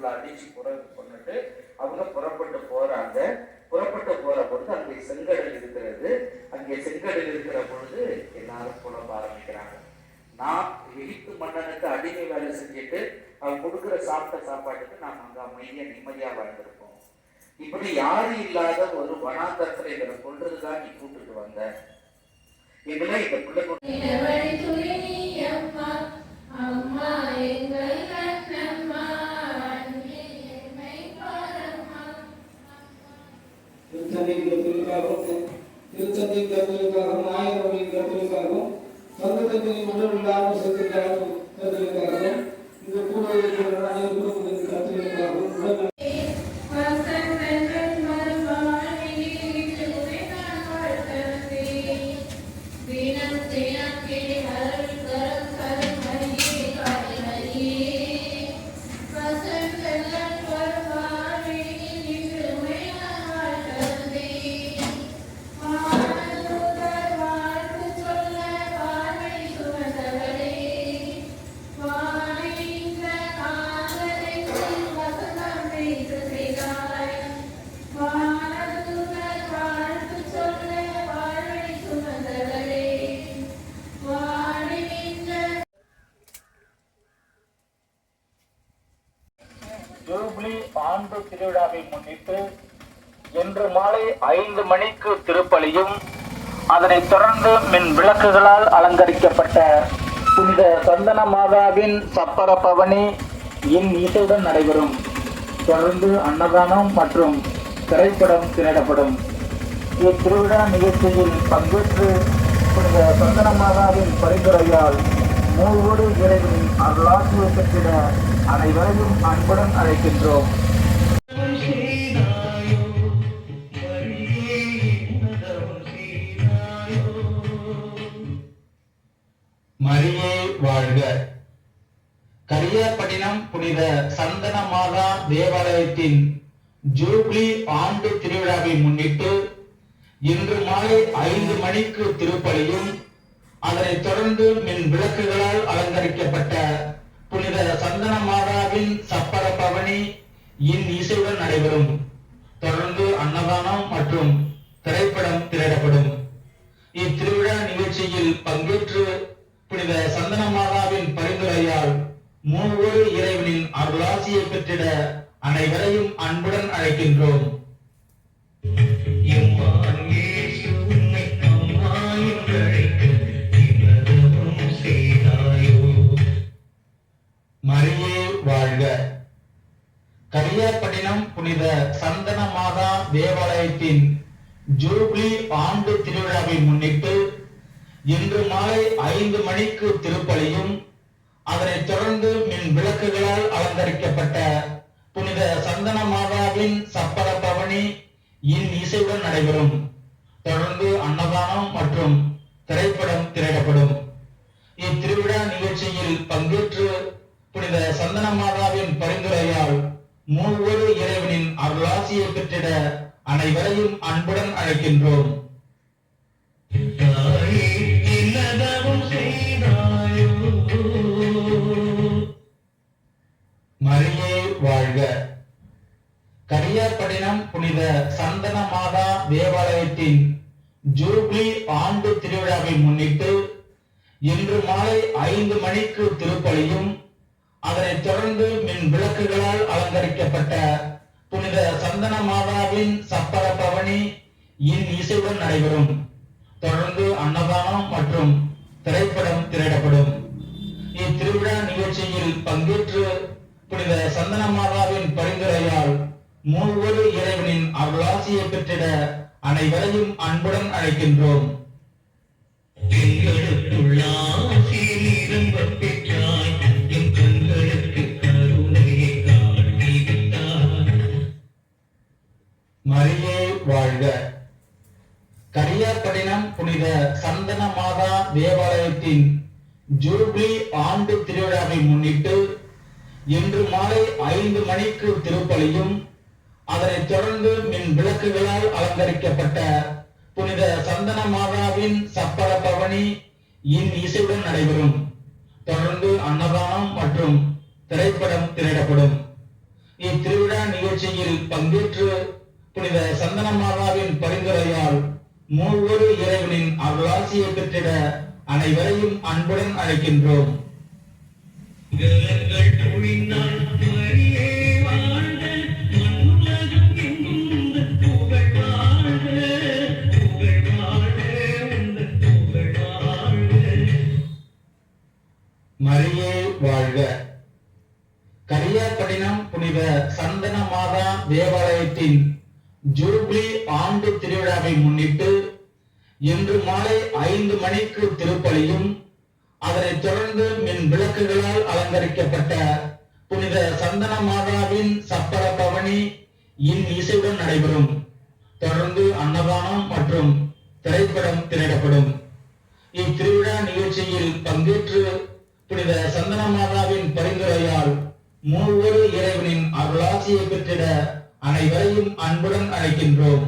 அவங்களை அடிச்சு புற பண்ணிட்டு அவங்க புறப்பட்டு போறாங்க. புறப்பட்டு போற பொழுது அங்கே செங்கடல் இருக்கிறது. அங்கே செங்கடல் இருக்கிற பொழுது எல்லாரும் புலம்ப ஆரம்பிக்கிறாங்க. நான் எகிப்து மன்னனுக்கு அடிமை வேலை செஞ்சுட்டு அவன் கொடுக்குற சாப்பிட்ட சாப்பாட்டுக்கு நாம் அங்க அமைதியா நிம்மதியா வாழ்ந்திருப்போம். இப்படி யாரும் இல்லாத ஒரு வனாந்தரத்துல எங்களை கொன்றதுதான் நீ கூட்டிட்டு வந்த. இதுல இந்த பிள்ளை திருச்சந்தைகளுக்காகவும் திருச்சந்தை கருத்துக்காகவும் ஆயிரம் கருத்துக்காகவும் சொந்தத்தின் உடல் இல்லாமல் செத்துக்காகவும் கருத்துக்காகவும் இந்த கூட இருக்கிற அனைவருக்கும் கருத்துக்காகவும் உடல் இன்று மாலை ஐந்து மணிக்கு திருப்பலியும் அதனைத் தொடர்ந்து மின் விளக்குகளால் அலங்கரிக்கப்பட்ட புனித சந்தன மாதாவின் சப்பர பவனி இன் இசையுடன் நடைபெறும். தொடர்ந்து அன்னதானம் மற்றும் திரைப்படம் திரையிடப்படும். இத்திருவிழா நிகழ்ச்சியில் பங்கேற்று புனித சந்தன மாதாவின் பரிந்துரையால் மூவோடு இறைவன் அருளாட்சியை பெற்றிட அனைவரையும் அன்புடன் அழைக்கின்றோம். வாழ்க. கரியப்பட்டினம் புனித சந்தன மாதா தேவாலயத்தின் ஜூப்ளி ஆண்டு திருவிழாவை முன்னிட்டு இன்று மாலை ஐந்து மணிக்கு திருப்பலியும் அதனைத் தொடர்ந்து மின் விளக்குகளால் அலங்கரிக்கப்பட்ட புனித சந்தன மாதாவின் சப்பர பவனி இன் இசையுடன் நடைபெறும். தொடர்ந்து அன்னதானம் மற்றும் திரைப்படம் திரையிடப்படும். இத்திருவிழா நிகழ்ச்சியில் பங்கேற்று புனித சந்தன மாதாவின் பரிந்துரையால் மூவொரு இறைவனின் அருளாசியை பெற்றிட அனைவரையும் அன்புடன் அழைக்கின்றோம். மரியே வாழ்க. கரியாப்பட்டினம் புனித சந்தன மாதா தேவாலயத்தின் ஜூப்ளி ஆண்டு திருவிழாவை முன்னிட்டு இன்று மாலை ஐந்து மணிக்கு திருப்பலியும் அதனைத் தொடர்ந்து மின் விளக்குகளால் அலங்கரிக்கப்பட்ட புனித சந்தன மாதாவின் சப்பர பவனி இன் இசையுடன் நடைபெறும். தொடர்ந்து அன்னதானம் மற்றும் திரைப்படம் திரையிடப்படும். இத்திருவிழா நிகழ்ச்சியில் பங்கேற்று புனித சந்தன மாதாவின் பரிந்துரையால் மூவரு இறைவனின் அருளாசியை பெற்றிட அனைவரையும் அன்புடன் அழைக்கின்றோம். புனித சந்தன மாதா தேவாலயத்தின் ஜூப்ளி ஆண்டு திருவிழாவை முன்னிட்டு இன்று மாலை ஐந்து மணிக்கு திருப்பலியும் அதனைத் தொடர்ந்து மின் விளக்குகளால் அலங்கரிக்கப்பட்ட புனித சந்தன மாதாவின் சப்பர பவனி இன் இசையுடன் நடைபெறும். தொடர்ந்து அன்னதானம் மற்றும் திரைப்படம் திரையிடப்படும். இத்திருவிழா நிகழ்ச்சியில் பங்கேற்று புனித சந்தன மாதாவின் பரிந்துரையால் மூவொரு இறைவனின் அருளாசியை பெற்றிட அனைவரையும் அன்புடன் அழைக்கின்றோம். மரியே வாழ்க. கரியாப்பட்டினம் புனித சந்தன மாதா தேவாலயத்தின் ஜூப்ளி ஆண்டு திருவிழாவை முன்னிட்டு இன்று மாலை ஐந்து மணிக்கு திருப்பலியும் அதனைத் தொடர்ந்து மின் விளக்குகளால் அலங்கரிக்கப்பட்ட புனித சந்தன மாதாவின் சப்பர பவனி இன் இசையுடன் நடைபெறும். தொடர்ந்து அன்னதானம் மற்றும் திரைப்படம் திரையிடப்படும். இத்திருவிழா நிகழ்ச்சியில் பங்கேற்று புனித சந்தன மாதாவின் பரிந்துரையால் மூவொரு இறைவனின் அருளாசியை பெற்றிட அனைவரையும் அன்புடன் அழைக்கின்றோம். மரியே வாழ்க. கரியாப்பட்டினம் புனித சந்தன மாதா தேவாலயத்தின் ஜூப்ளி ஆண்டு திருவிழாவை முன்னிட்டு இன்று மாலை ஐந்து மணிக்கு திருப்பலியும் அதனைத் தொடர்ந்து மின் விளக்குகளால் அலங்கரிக்கப்பட்ட புனித சந்தன மாதாவின் சப்பர பவனி இன் இசையுடன் நடைபெறும். தொடர்ந்து அன்னதானம் மற்றும் திரைப்படம் திரையிடப்படும். இத்திருவிழா நிகழ்ச்சியில் பங்கேற்று புனித சந்தன மாதாவின் பரிந்துரையால் மூவொரு இறைவனின் அருளாசியை பெற்றிட அனைவரையும் அன்புடன் அழைக்கின்றோம்.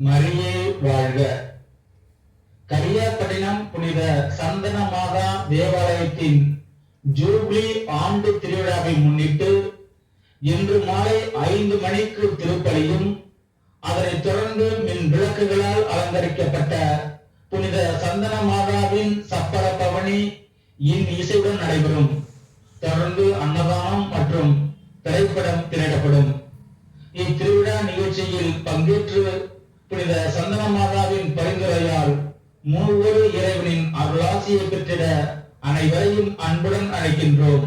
மரியே வாழ்க. கரியாப்பட்டினம் புனித சந்தன மாதா தேவாலயத்தின் ஜூப்ளி ஆண்டு திருவிழாவை முன்னிட்டு இன்று மாலை ஐந்து மணிக்கு திருப்பலியும் அதனைத் தொடர்ந்து மின் விளக்குகளால் அலங்கரிக்கப்பட்ட புனித சந்தன மாதாவின் சப்பர பவனி இன் இசையுடன் நடைபெறும். தொடர்ந்து அன்னதானம் மற்றும் திரைப்படம் திரையிடப்படும். இத்திருவிழா நிகழ்ச்சியில் பங்கேற்று புனித சந்தன மாதாவின் பரிந்துரையால் மூவரு இறைவனின் அருளாசியை பெற்றிட அனைவரையும் அன்புடன் அழைக்கின்றோம்.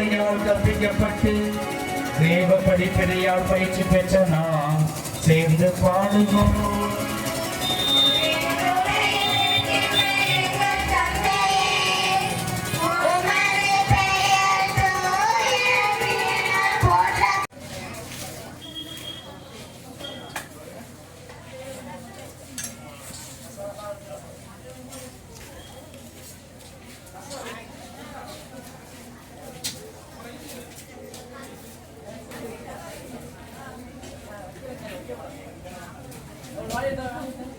மீட்பரின் கற்பிக்கப்பட்டு தேவ படிப்பினையால் பயிற்சி பெற்ற நாம் சேர்ந்து பாடுவோம். நாம ரெண்டு